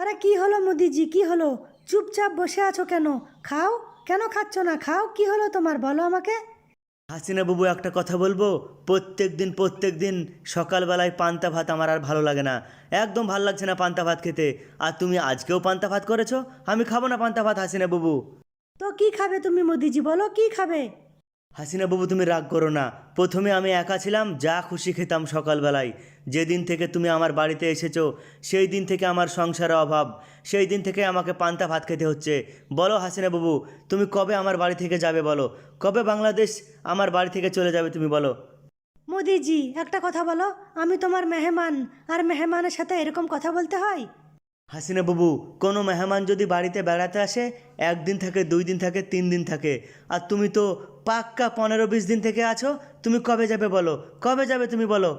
আরে কি হলো মোদিজি কি হলো? চুপচাপ বসে আছো কেন? খাও? কেন খাচ্ছ না? খাও? কি হলো তোমার? বলো আমাকে। হাসিনা বাবু একটা কথা বলব? প্রত্যেক দিন প্রত্যেক দিন সকালবেলায় পান্তা ভাত আমার আর ভালো লাগে না। একদম ভালো লাগছে না পান্তা ভাত খেতে। আর তুমি আজকেও পান্তা ভাত করেছ? আমি খাব না পান্তা ভাত হাসিনা বাবু। তো কি খাবে তুমি মোদিজি? বলো কি খাবে? হাসিনা বাবু, তুমি রাগ করো না। প্রথমে আমি একা ছিলাম, যা খুশি খেতাম সকালবেলায়। যেদিন থেকে তুমি আমার বাড়িতে এসেছ, সেই দিন থেকে আমার সংসারে অভাব। সেই দিন থেকে আমাকে পান্তা ভাত খেতে হচ্ছে। বলো হাসিনা বাবু, তুমি কবে আমার বাড়ি থেকে যাবে বলো? কবে বাংলাদেশ আমার বাড়ি থেকে চলে যাবে তুমি বলো? মোদিজি, একটা কথা বলো। আমি তোমার মেহমান, আর মেহমানের সাথে এরকম কথা বলতে হয়? হাসিনা বাবু কোনো মেহমান যদি বাড়িতে বেড়াতে আসে একদিন থাকে দুই দিন থাকে তিন দিন থাকে। আর তুমি তো পাক্কা পনেরো বিশ দিন থেকে আছো তুমি কবে যাবে বলো? কবে যাবে তুমি বলো?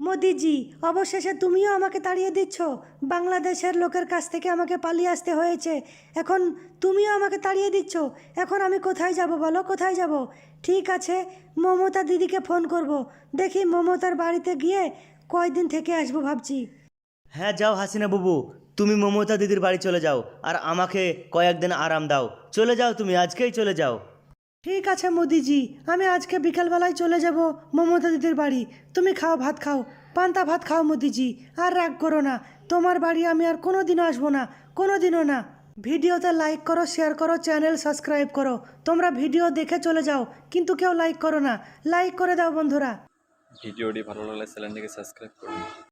মোদিজি অবশেষে তুমিও আমাকে তাড়িয়ে দিচ্ছ। বাংলাদেশের লোকের কাছ থেকে আমাকে পালিয়ে আসতে হয়েছে। এখন তুমিও আমাকে তাড়িয়ে দিচ্ছ। এখন আমি কোথায় যাব বলো? কোথায় যাব? ঠিক আছে মমতা দিদিকে ফোন করব। দেখি মমতার বাড়িতে গিয়ে কয়দিন থেকে আসব ভাবছি। হ্যাঁ যাও হাসিনা বাবু। তুমি মমতা দিদির বাড়ি চলে যাও আর আমাকে কয়েকদিন আরাম দাও। চলে যাও তুমি আজকেই চলে যাও। ঠিক আছে মোদিজি আমি আজকে বিকালবেলায় চলে যাব মমতা দিদির বাড়ি। তুমি খাও ভাত খাও পান্তা ভাত খাও মোদিজি আর রাগ করো না তোমার বাড়ি আমি আর কোনো দিনও আসব না কোনো দিনও না। ভিডিওতে লাইক করো শেয়ার করো চ্যানেল সাবস্ক্রাইব করো। তোমরা ভিডিও দেখে চলে যাও কিন্তু কেউ লাইক করো না। লাইক করে দাও বন্ধুরা। ভিডিওটি ভালো লাগলে চ্যানেলটিকে সাবস্ক্রাইব করুন।